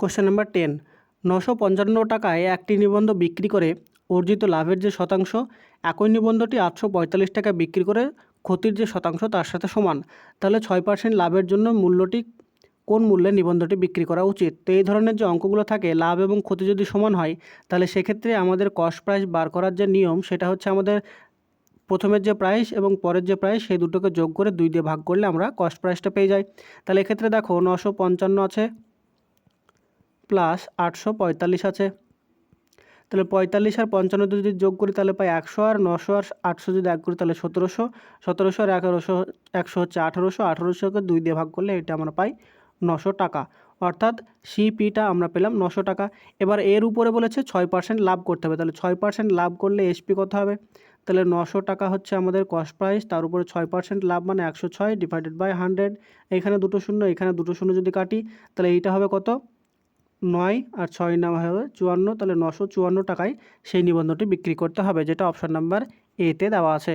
Question number ten নশো পঞ্চান্ন টাকায় একটি নিবন্ধ বিক্রি করে অর্জিত লাভের যে শতাংশ, একই নিবন্ধটি আটশো পঁয়তাল্লিশ টাকায় বিক্রি করে ক্ষতির যে শতাংশ তার সাথে সমান। তাহলে ছয় পার্সেন্ট লাভের জন্য মূল্যটি কোন মূল্যে নিবন্ধটি বিক্রি করা উচিত? তো এই ধরনের যে অঙ্কগুলো থাকে, লাভ এবং ক্ষতি যদি সমান হয়, তাহলে সেক্ষেত্রে আমাদের কস্ট প্রাইস বার করার যে নিয়ম, সেটা হচ্ছে আমাদের প্রথমের যে প্রাইস এবং পরের যে প্রাইস সেই দুটোকে যোগ করে দুই দিয়ে ভাগ করলে আমরা কস্ট প্রাইসটা পেয়ে যাই। তাহলে এক্ষেত্রে দেখো, নশো পঞ্চান্ন আছে প্লাস আটশো পঁয়তাল্লিশ আছে। তাহলে পঁয়তাল্লিশ আর পঞ্চান্ন যদি যোগ করি, তাহলে পাই একশো আর নশো আর আটশো যদি এক করি, তাহলে সতেরোশো। সতেরোশো আর এগারোশো, একশো হচ্ছে আঠেরোশো। আঠেরোশোকে দুই দিয়ে ভাগ করলে এটা আমরা পাই নশো টাকা। অর্থাৎ সিপিটা আমরা পেলাম নশো টাকা। এবার এর উপরে বলেছে ছয় পার্সেন্ট লাভ করতে হবে। তাহলে ছয় পার্সেন্ট লাভ করলে এসপি কত হবে? তাহলে নশো টাকা হচ্ছে আমাদের কস্ট প্রাইস। তার উপরে ছয় পার্সেন্ট লাভ মানে একশো ছয় ডিভাইডেড বাই হান্ড্রেড। এখানে দুটো শূন্য, এখানে দুটো শূন্য যদি কাটি, তাহলে এইটা হবে কত? নয় আর ছয় নাম হবে চুয়ান্ন, তাহলে নশো চুয়ান্ন টাকায় সেই নিবন্ধটি বিক্রি করতে হবে, যেটা অপশান নাম্বার এতে দেওয়া আছে।